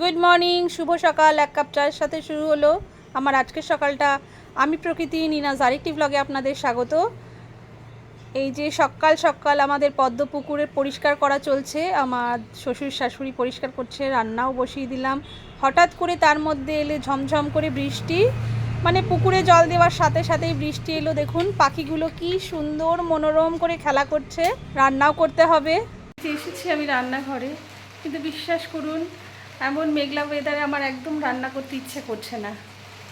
Good morning শুভ সকাল, এক cup চায়ের সাথে শুরু হলো। আমার আজকের সকালটা, আমি প্রকৃতি নিনাজ আরেকটি ব্লগে আপনাদের স্বাগত। এই যে সকাল সকাল আমাদের পদ্ম পুকুরে পরিষ্কার করা চলছে, আমার শ্বশুর শাশুড়ি পরিষ্কার করছে, রান্নাও বসিয়ে দিলাম। হঠাৎ করে তার মধ্যে এলে ঝমঝম করে বৃষ্টি মানে পুকুরে জল দেওয়ার সাথে সাথেই বৃষ্টি এলো। দেখুন, পাখিগুলো কি সুন্দর মনোরম করে খেলা করছে। রান্নাও করতে হবে। এসেছি আমি রান্নাঘরে, কিন্তু বিশ্বাস করুন এমন মেঘলা ওয়েদারে আমার একদম রান্না করতে ইচ্ছে করছে না।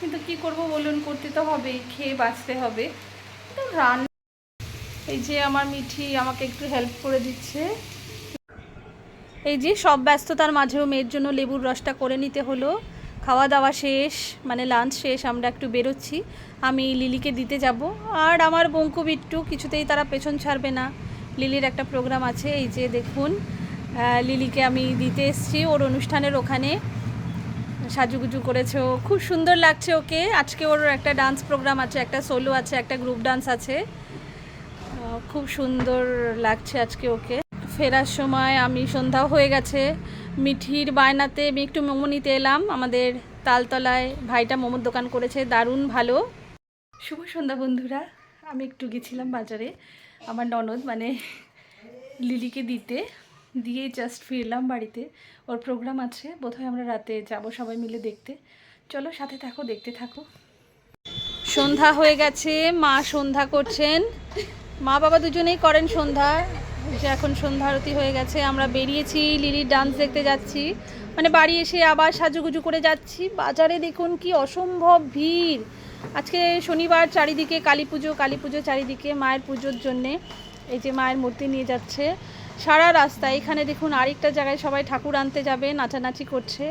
কিন্তু কি করব বলুন, করতে তো হবেই, খেয়ে বাঁচতে হবে। তো রান্না এই যে আমার মিঠি আমাকে একটু হেল্প করে দিচ্ছে। এই যে সব ব্যস্ততার মাঝেও মেয়ের জন্য লেবুর রসটা করে নিতে হলো। খাওয়া দাওয়া শেষ মানে লাঞ্চ শেষ, আমরা একটু বেরোচ্ছি। আমি লিলিকে দিতে যাব। আর আমার বঙ্কু বিট্টু কিছুতেই তারা পেছন ছাড়বে না। লিলির একটা প্রোগ্রাম আছে, এই যে দেখুন। লিলিকে আমি দিতে এসেছি। ওর অনুষ্ঠানের ওখানে সাজুগুজু করেছে ও। খুব সুন্দর লাগছে ওকে। আজকে ওর একটা ডান্স প্রোগ্রাম আছে, একটা সোলো আছে, একটা গ্রুপ ডান্স আছে। খুব সুন্দর লাগছে আজকে ওকে। ফেরার সময় আমি সন্ধ্যা হয়ে গেছে। মিঠির বায়নাতে আমি একটু মোমো নিতে এলাম। আমাদের তালতলায় ভাইটা মোমোর দোকান করেছে। দারুণ ভালো। শুভ সন্ধ্যা বন্ধুরা। আমি একটু গেছিলাম বাজারে। আমার ননদ মানে লিলিকে দিতে। দিয়ে জাস্ট ফিরলাম বাড়িতে। ওর প্রোগ্রাম আছে, বোধহয় আমরা রাতে যাব সবাই মিলে দেখতে। চলো সাথে থাকো, দেখতে থাকো। সন্ধ্যা হয়ে গেছে, মা সন্ধ্যা করছেন। মা বাবা দুজনেই করেন সন্ধ্যা। যে এখন সন্ধ্যা আরতি হয়ে গেছে, আমরা বেরিয়েছি, লিলির ডান্স দেখতে যাচ্ছি। মানে বাড়ি এসে আবার সাজুগুজু করে যাচ্ছি। বাজারে দেখুন কি অসম্ভব ভিড়। আজকে শনিবার চারিদিকে কালী পুজো কালী পুজো চারিদিকে মায়ের পুজোর জন্যে। এই যে মায়ের মূর্তি নিয়ে যাচ্ছে। সারা রাস্তা। এখানে দেখুন আরেকটা জায়গায় সবাই ঠাকুর আনতে যাবে, নাচানাচি করছে।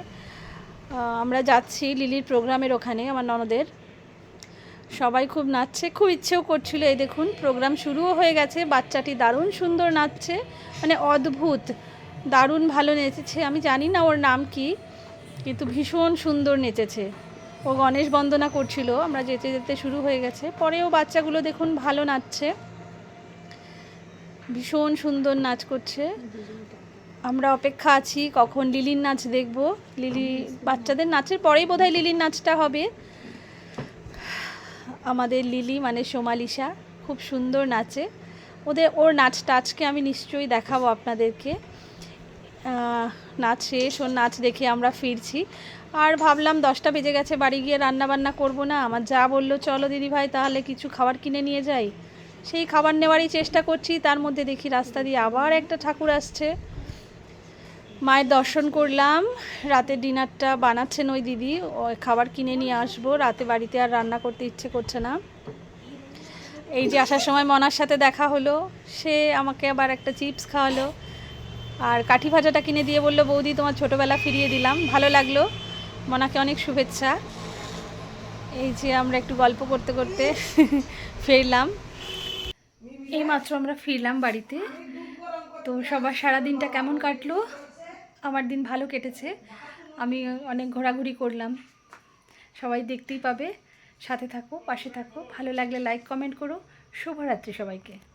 আমরা যাচ্ছি লিলির প্রোগ্রামের ওখানে, আমার ননদের। সবাই খুব নাচছে, খুব ইচ্ছেও করছিল। এই দেখুন, প্রোগ্রাম শুরুও হয়ে গেছে, বাচ্চাটি দারুণ সুন্দর নাচছে মানে অদ্ভুত, দারুণ ভালো নেচেছে। আমি জানি না ওর নাম কি, কিন্তু ভীষণ সুন্দর নেচেছে। ও গণেশ বন্দনা করছিল, আমরা যেতে যেতে শুরু হয়ে গেছে। পরেও বাচ্চাগুলো দেখুন ভালো নাচছে। ভীষণ সুন্দর নাচ করছে। আমরা অপেক্ষা আছি কখন লিলির নাচ দেখব। লিলি বাচ্চাদের নাচের পরেই বোধহয় লিলির নাচটা হবে। আমাদের লিলি মানে সোমালিসা খুব সুন্দর নাচে। ওদের, ওর নাচটা আজকে আমি নিশ্চয়ই দেখাবো আপনাদেরকে। নাচ শেষ, ওর নাচ দেখে আমরা ফিরছি। আর ভাবলাম দশটা বেজে গেছে, বাড়ি গিয়ে রান্না বান্না করব না। আমার যা বলল, চলো দিদি ভাই তাহলে কিছু খাবার কিনে নিয়ে যাই। সেই খাবার নেওয়ারই চেষ্টা করছি। তার মধ্যে দেখি রাস্তা দিয়ে আবার একটা ঠাকুর আসছে। মায়ের দর্শন করলাম। রাতের ডিনারটা বানাচ্ছেন ওই দিদি। খাবার কিনে নিয়ে আসব। রাতে বাড়িতে আর রান্না করতে ইচ্ছে করছে না। এই যে আসার সময় মনার সাথে দেখা হলো। সে আমাকে আবার একটা চিপস খাওয়ালো। আর কাঠি ভাজাটা কিনে দিয়ে বলল, বৌদি, তোমার ছোটোবেলা ফিরিয়ে দিলাম। ভালো লাগল। মনাকে অনেক শুভেচ্ছা। এই যে আমরা একটু গল্প করতে করতে ফিরলাম। এই মাত্র আমরা ফিরলাম বাড়িতে। তো সবার সারা দিনটা কেমন কাটলো? আমার দিন ভালো কেটেছে। আমি অনেক ঘোরাঘুরি করলাম। সবাই দেখতেই পাবে। সাথে থাকো, পাশে থাকো। ভালো লাগলে লাইক কমেন্ট করো। শুভরাত্রি সবাইকে।